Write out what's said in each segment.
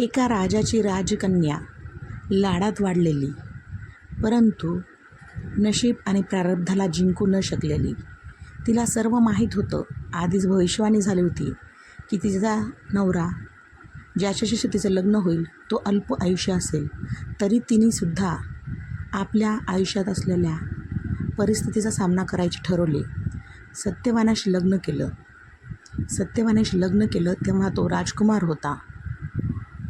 एका राजाची राजकन्या लाडात वाढलेली. परंतु नशीब आणि प्रारब्धाला जिंकू न शकलेली. तिला सर्व माहीत होतं. आधीच भविष्यवाणी झाली होती की तिचा नवरा ज्याच्याशी तिचं लग्न होईल तो अल्प आयुष्य असेल. तरी तिनेसुद्धा आपल्या आयुष्यात असलेल्या परिस्थितीचा सामना करायचे ठरवले. सत्यवानाशी लग्न केलं. सत्यवानाशी लग्न केलं तेव्हा तो राजकुमार होता.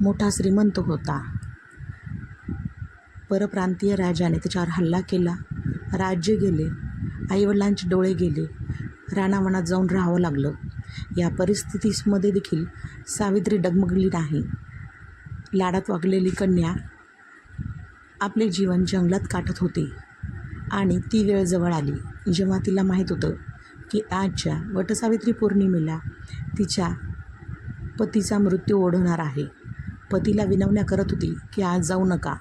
मोठा श्रीमंत होता. परप्रांतीय राजाने त्याच्यावर हल्ला केला. राज्य गेले. आईवडिलांचे डोळे गेले. राणावनात जाऊन राहावं लागलं. या परिस्थितीमध्ये देखील सावित्री डगमगली नाही. लाडात वागलेली कन्या आपले जीवन जंगलात काटत होती आणि ती वेळ जवळ आली. जेव्हा तिला माहीत होतं की आजच्या वटसावित्री पौर्णिमेला तिच्या पतीचा मृत्यू ओढवणार आहे पतीला विनवण्या करत होती की आज जाऊ नका.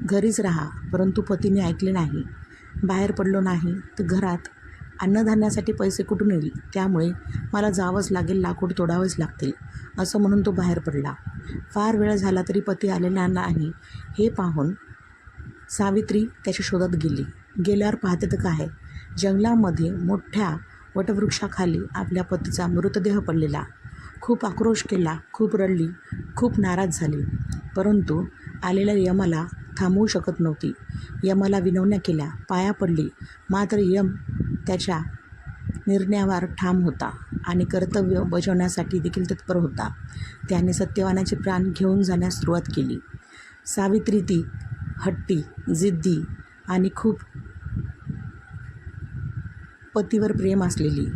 घरीच राहा परंतु पतीने ऐकले नाही. बाहेर पडलो नाही तर घरात अन्नधान्यासाठी पैसे कुठून येईल? त्यामुळे मला जावंच लागेल लाकूड तोडावेच लागतील असं म्हणून तो बाहेर पडला. फार वेळ झाला तरी पती आलेला नाही. हे पाहून सावित्री त्याच्या शोधात गेली. गेल्यावर पाहते तर काय? जंगलामध्ये मोठ्या वटवृक्षाखाली आपल्या पतीचा मृतदेह पडलेला. खूप आक्रोश केला खूप रडली खूप नाराज झाली. परंतु आलेल्या यमाला थांबवू शकत नव्हती. यमाला विनवण्या केल्या पाया पडली. मात्र यम त्याच्या निर्णयावर ठाम होता आणि कर्तव्य बजावण्यासाठी देखील तत्पर होता. त्याने सत्यवानाचे प्राण घेऊन जाण्यास सुरुवात केली. सावित्री ती हट्टी जिद्दी आणि खूप पतीवर प्रेम असलेली.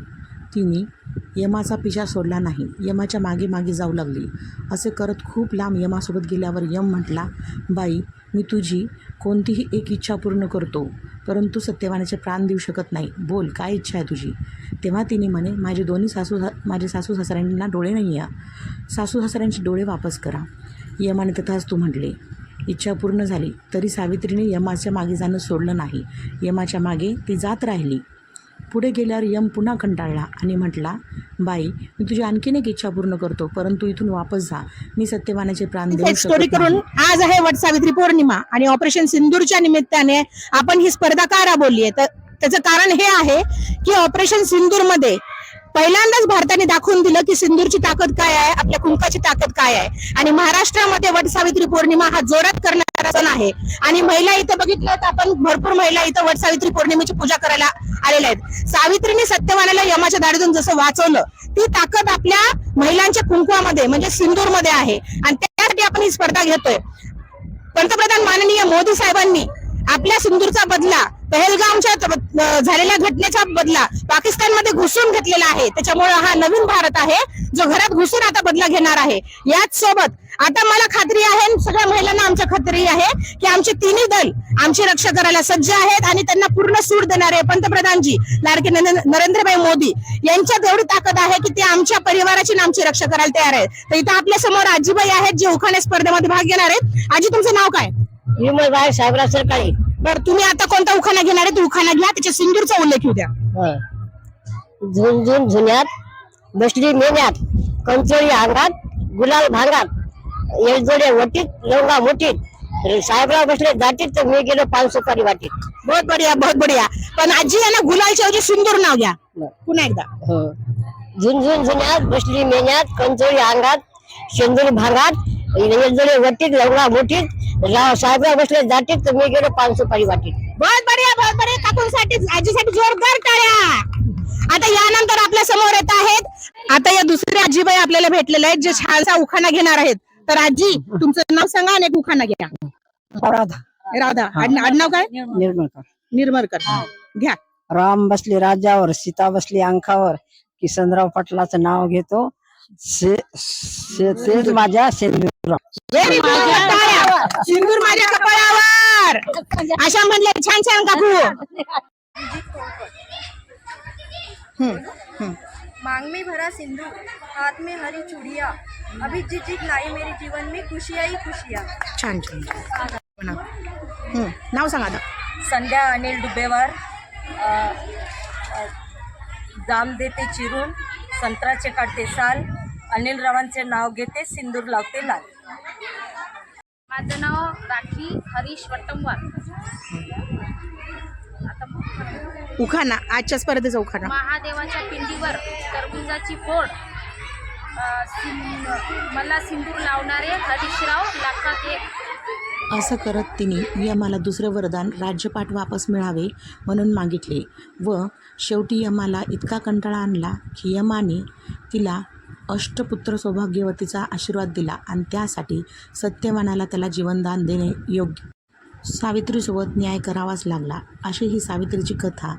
तिने यमाचा पिशा सोडला नाही. यमाच्या मागे मागे जाऊ लागली. असे करत खूप लांब यमासोबत गेल्यावर यम म्हटला बाई मी तुझी कोणतीही एक इच्छा पूर्ण करतो परंतु सत्यवानाचे प्राण देऊ शकत नाही. बोल काय इच्छा आहे तुझी? तेव्हा तिने म्हणे माझे दोन्ही सासू माझे सासू सासऱ्यांना डोळे नाही या सासू सासऱ्यांचे डोळे वापस करा. यमाने तथाच तू म्हटले इच्छा पूर्ण झाली तरी सावित्रीने यमाच्या मागे जाणं सोडलं नाही. यमाच्या मागे ती जात राहिली. पुढे गेल्यावर यम पुन्हा कंटाळला आणि म्हटला बाई मी तुझी आणखीन एक इच्छा पूर्ण करतो परंतु इथून वापस जा. मी सत्यवानाचे प्राण देऊ स्टोरी करून. आज आहे वट सावित्री पौर्णिमा आणि ऑपरेशन सिंदूरच्या निमित्ताने आपण ही स्पर्धा का राबवली आहे. तर त्याचं कारण हे आहे की ऑपरेशन सिंदूरमध्ये पहिल्यांदाच भारताने दाखवून दिलं की सिंदूरची ताकद काय आहे आपल्या कुंकाची ताकद काय आहे. आणि महाराष्ट्रामध्ये वट सावित्री पौर्णिमा हा जोरात करणारा सण आहे आणि महिला इथं बघितलं तर आपण भरपूर महिला इथं वट सावित्री पौर्णिमेची पूजा करायला आलेल्या आहेत. सावित्रीने सत्यवानाला यमाच्या दाढीतून जसं वाचवलं ती ताकद आपल्या महिलांच्या कुंकुवामध्ये म्हणजे सिंदूरमध्ये आहे. आणि त्यासाठी आपण ही स्पर्धा घेतोय. पंतप्रधान माननीय मोदी साहेबांनी आपल्या सिंदूरचा बदला पहलगामच्या झालेल्या घटनेचा बदला पाकिस्तानमध्ये घुसून घेतलेला आहे. त्याच्यामुळे हा नवीन भारत आहे जो घरात घुसून आता बदला घेणार आहे. याच सोबत आता मला खात्री आहे सगळ्या महिलांना आमच्या खात्री आहे की आमचे तिन्ही दल आमची रक्षा करायला सज्ज आहेत आणि त्यांना पूर्ण सूट देणारे पंतप्रधानजी लाडके नरेंद्र- नरेंद्रभाई मोदी यांच्यात एवढी ताकद आहे की ते आमच्या परिवाराची आमची रक्षा करायला तयार आहेत. तर इथं आपल्यासमोर आजीबाई आहेत जे उखाणे स्पर्धेमध्ये भाग घेणार आहेत. आजी तुमचं नाव काय? विमलबाई साहेबराव सरकारी. बरं तुम्ही आता कोणता उखाणा घेणार आहे? तो उखाणा घ्या त्याच्या सिंदूरचा उल्लेख होऊ द्या. झुन झुन झुन्यात बसली मेन्यात कंचोळी अंगात गुलाल भांगात येळजोडे वटीत लवंगा मुठीत. साहेबराव बसले दाटीत तर मी गेलो पाच सुपारी वाटीत. बहुत बढिया बहुत बढिया. पण आजी यांना गुलालच्या ऐवजी सिंदूर नाव घ्या पुन्हा एकदा. झुन झुन झुन्यात बसली मेन्यात कंचोळी अंगात शेंदुरी भांगात येळजोडे वटीत लवंगा मुठीत राव साहेबराव बसले दाटीत तर मी गेलो पाच सुपारी वाटीत. बहुत बढिया बहुत बढिया. काकूंसाठी आजीसाठी जोरदार टाळ्या. आता यानंतर आपल्यासमोर येत आहेत. आता या दुसऱ्या आजीबाई आपल्याला भेटलेल्या आहेत जे छानसा उखाणा घेणार आहेत. तर आजी तुमचं नाव सांगा आणि एक उखाणा घ्या. राधा. आड- आडनाव काय? निर्मळकर. निर्मरकर घ्या. राम बसले राज्यावर सीता बसली अंकावर किसनराव पाटलाचं नाव घेतो. तेच माझ्या. टाळ्या. सिंदूर माझ्या कपाळावर. अशा म्हणले छान छान काकू. मांग में भरा सिंधु हाथ में हरी चूड़िया। अभी जिजिक लाई मेरे जीवन में खुशियाँ ही खुशियाँ। छान छान नाव सांगा आता। संध्या अनिल डुबेवार अ, अ, जाम देते चिरून संत्राचे काढते साल अनिल रावांचे नाव घेते सिंदूर लावते लाल। माझं नाव राखी हरीश वट्टंवार आता उखाणा आजच्या स्पर्धेचा उखाणा. महादेवाच्या पिंडीवर टरबुजाची फोड. मला सिंदूर लावणारे हरीशराव लाखात एक. असं करत तिने यमाला दुसरे वरदान राज्यपाठ वापस मिळावे म्हणून मागितले व शेवटी यमाला इतका कंटाळा आणला की यमाने तिला अष्टपुत्र सौभाग्यवतीचा आशीर्वाद दिला आणि त्यासाठी सत्यवानाला त्याला जीवनदान देणे योग्य सावित्रीसोबत न्याय करावाच लागला अशी ही सावित्रीची कथा.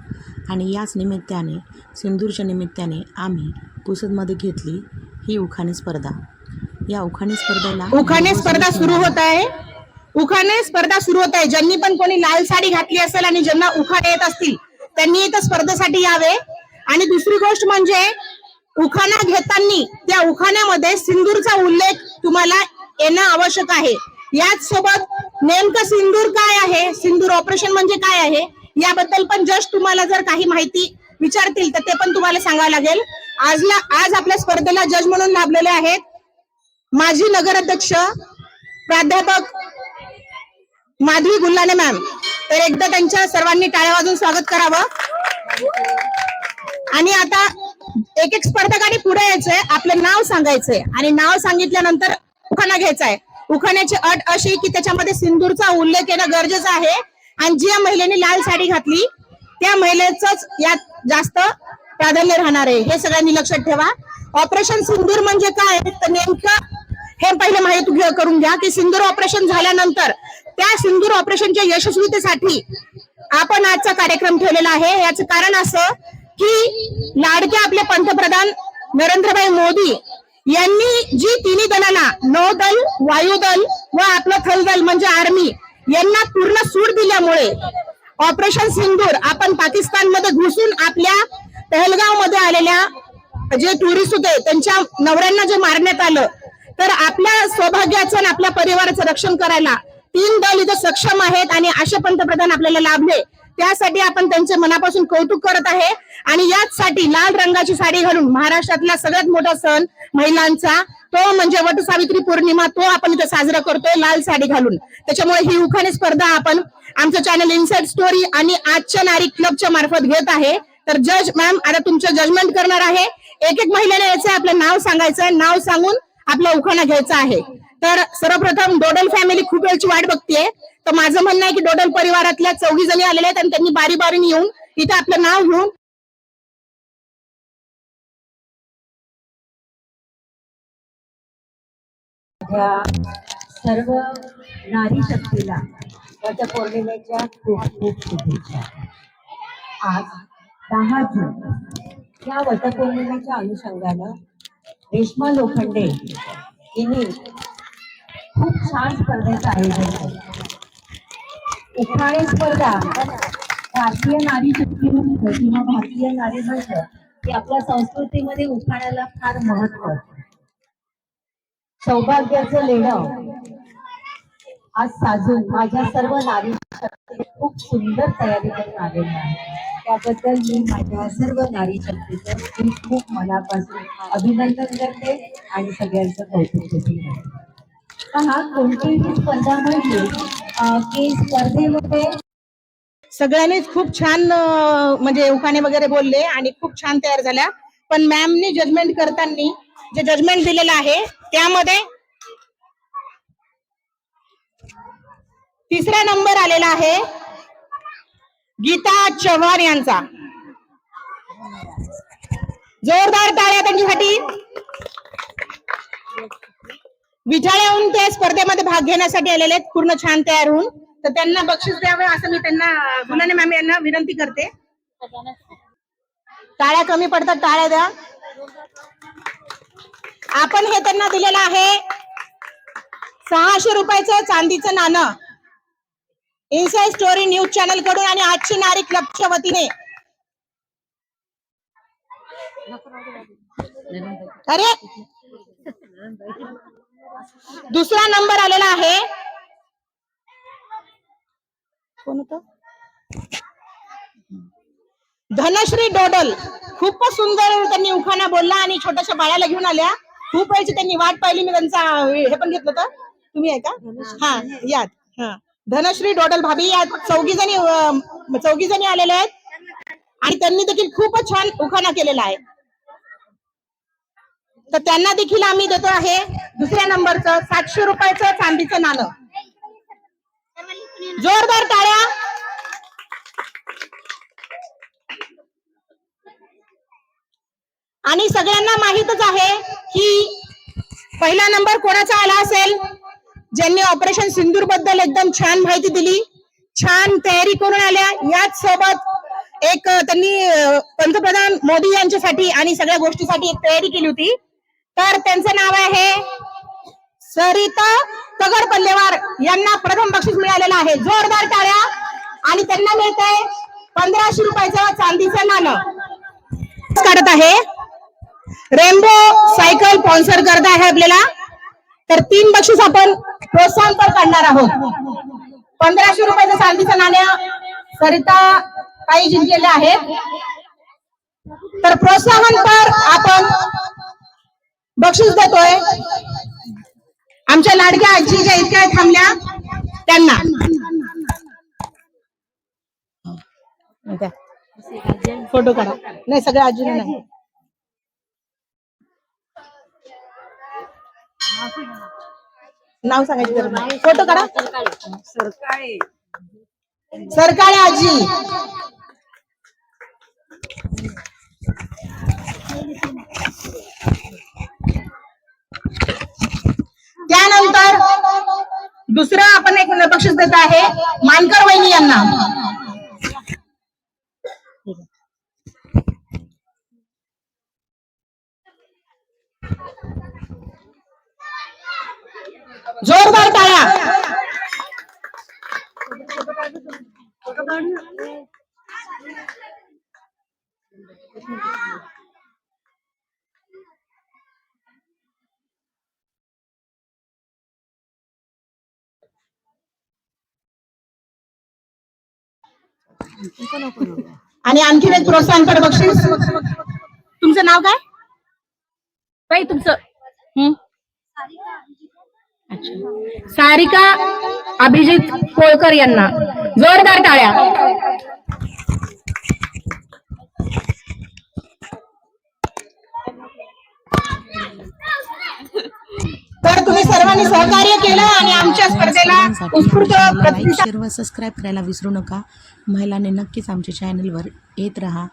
आणि याच निमित्ताने सिंदूरच्या निमित्ताने आम्ही पुसदमध्ये घेतली ही उखाणी स्पर्धा. या उखाणी स्पर्धेला उखाणे स्पर्धा सुरू होत आहे. उखाणे स्पर्धा सुरू होत आहे. ज्यांनी पण कोणी लाल साडी घातली असेल आणि ज्यांना उखाणे येत असतील त्यांनी इथं स्पर्धेसाठी यावे. आणि दुसरी गोष्ट म्हणजे उखाणा घेताना त्या उखाण्यामध्ये सिंदूरचा उल्लेख तुम्हाला येणं आवश्यक आहे. याच सोबत नेमकं सिंदूर काय आहे? सिंदूर ऑपरेशन म्हणजे काय आहे? याबद्दल पण जस्ट तुम्हाला जर काही माहिती विचारतील तर ते पण तुम्हाला सांगावं लागेल. आजला आज आपल्या स्पर्धेला जज म्हणून लाभलेले आहेत माजी नगराध्यक्ष प्राध्यापक माधवी गुल्लाने मॅम तर एकदा त्यांच्या सर्वांनी टाळ्या वाजून स्वागत करावं. आणि आता एक एक स्पर्धकाने पुढे यायचंय आपलं नाव सांगायचंय. आणि नाव सांगितल्यानंतर उखाणा घ्यायचा आहे उखाण्याची अट अशी की त्याच्यामध्ये सिंदूरचा उल्लेख येणं गरजेचं आहे. आणि ज्या महिलेने लाल साडी घातली त्या महिलेच यात जास्त प्राधान्य राहणार आहे. हे सगळ्यांनी लक्षात ठेवा. ऑपरेशन सिंदूर म्हणजे काय? तर नेमकं हे पहिले माहिती घे- करून घ्या की सिंदूर ऑपरेशन झाल्यानंतर त्या सिंदूर ऑपरेशनच्या यशस्वीतेसाठी आपण आजचा कार्यक्रम ठेवलेला आहे. याचं कारण असं की लाडके आपले पंतप्रधान नरेंद्रभाई मोदी यांनी जी तिन्ही दलांना नौदल वायुदल व आपलं थलदल म्हणजे आर्मी यांना पूर्ण सूट दिल्यामुळे ऑपरेशन सिंदूर आपण पाकिस्तानमध्ये घुसून आपल्या पहलगावमध्ये आलेल्या जे टुरिस्ट होते त्यांच्या नवऱ्यांना जे मारण्यात आलं तर आपल्या सौभाग्याचं आणि आपल्या परिवाराचं रक्षण करायला तीन दल इथं सक्षम आहेत आणि असे पंतप्रधान आपल्याला लाभले. त्यासाठी आपण त्यांचे मनापासून कौतुक करत आहे. आणि याचसाठी लाल रंगाची साडी घालून महाराष्ट्रातला सगळ्यात मोठा सण महिलांचा तो म्हणजे वटसावित्री पौर्णिमा तो आपण इथे साजरा करतोय लाल साडी घालून. त्याच्यामुळे ही उखाणी स्पर्धा आपण आमचं चॅनल इन्साइड स्टोरी आणि आजच्या नारी क्लबच्या मार्फत घेत आहे. तर जज मॅम आता तुमचं जजमेंट करणार आहे. एक एक महिलेने यायचं आपलं नाव सांगायचं नाव सांगून आपला उखाणा घ्यायचा आहे. तर सर्वप्रथम डोडल फॅमिली खूप वेळची वाट बघतीये. तर माझं म्हणणं आहे की डोडल परिवारातल्या चौघी जणी आलेल्या आहेत आणि त्यांनी बारी बारीने येऊन इथं आपलं नाव घेऊन सर्व नारी शक्तीला वटपौर्णिमेच्या खूप खूप शुभेच्छा. आज दहा जून या वटपौर्णिमेच्या अनुषंगानं रेश्मा लोखंडे हिने खूप छान स्पर्धेचं आयोजन केलं उखाणे स्पर्धा भारतीय नारी शक्ती म्हणतो किंवा भारतीय नारी म्हणतं की आपल्या संस्कृतीमध्ये उखाण्याला फार महत्त्व सौभाग्याचं लेणं. आज साजून माझ्या सर्व नारी शक्ती खूप सुंदर तयारी करून आलेलं आहे. त्याबद्दल मी माझ्या सर्व नारी शक्तीचं मी खूप मनापासून अभिनंदन करते आणि सगळ्यांचं कौतुक देखील करते. कोणतीही स्पर्धा म्हटली की स्पर्धेमध्ये सगळ्यांनीच खूप छान म्हणजे उखाणे वगैरे बोलले आणि खूप छान तयार झाल्या. पण मॅमनी जजमेंट करताना जे जजमेंट दिलेलं आहे त्यामध्ये तिसरा नंबर आलेला आहे गीता चव्हाण यांचा. जोरदार टाळ्या त्यांच्यासाठी. विठाळ्याहून ते स्पर्धेमध्ये भाग घेण्यासाठी आलेले आहेत. पूर्ण छान तयार होऊन. तर त्यांना बक्षीस द्यावे असं मी त्यांना गुलाने मॅम यांना विनंती करते. टाळ्या कमी पडतात टाळ्या द्या. आपण हे त्यांना दिलेलं आहे. सहाशे रुपयाचं चांदीचं नाणं. इन्साइड स्टोरी न्यूज चॅनलकडून आणि आजची नारी क्लबच्या वतीने. अरे! दुसरा नंबर आलेला आहे. कोण होतं? धनश्री डोडल. खूपच सुंदर त्यांनी उखाणा बोलला आणि छोट्याशा बाळाला घेऊन आल्या. खूप वेळची त्यांनी वाट पाहिली मी त्यांचा हे पण घेतलं होतं. तुम्ही आहे का? हा यात. हा. धनश्री डोडल भाभी या चौघी जणी चौघी जणी आलेल्या आहेत. आणि त्यांनी देखील खूपच छान उखाणा केलेला आहे. तर त्यांना देखील आम्ही देतो आहे. दुसऱ्या नंबरचं सातशे रुपयाचं चांदीचं नाणं. जोरदार टाळ्या. आणि सगळ्यांना माहितच आहे की पहिला नंबर कोणाचा आला असेल? ज्यांनी ऑपरेशन सिंदूरबद्दल एकदम छान माहिती दिली. छान तयारी करून आल्या. याच सोबत एक त्यांनी पंतप्रधान मोदी यांच्यासाठी आणि सगळ्या गोष्टीसाठी एक तयारी केली होती. तर त्यांचं नाव आहे सरिता तगड पल्लेवार यांना प्रथम बक्षीस मिळालेलं आहे. जोरदार टाळ्या. आणि त्यांना मिळतंय पंधराशे रुपयाचं चांदीचं नाणं. काढत आहे. रेनबो सायकल स्पॉन्सर करत आहे आपल्याला. तर तीन बक्षीस आपण प्रोत्साहन पर काढणार आहोत. पंधराशे रुपयाचं चांदीचं नाणं सरिता काही जिंकलेल्या आहेत तर प्रोत्साहन पर आपण बक्षीस देतोय. आमच्या लाडक्या आजी ज्या इतक्या थांबल्या. त्यांना. फोटो काढा. नाही सगळ्या आजीला नाही. नाव सांगायचं गरज फोटो काढा. सरकाळे आजी. त्यानंतर दुसरं आपण एक बक्षीस देत आहे मानकर वहिनी यांना. जोरदार टाळ्या आणि आणखीन एक प्रोत्साहनपर बक्षीस. तुमचं नाव काय? बाई तुमचं. सारिका अभिजित कोळकर यांना. जोरदार टाळ्या. तर तुम्ही सर्वांनी सहकार्य केलं आणि आमच्या स्पर्धेला उत्स्फूर्त शेअर व सबस्क्राईब करायला विसरू नका. महिलांनी नक्कीच आमच्या चॅनलवर येत राहा.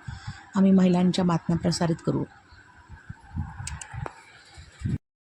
आम्ही महिलांच्या बातम्या प्रसारित करू.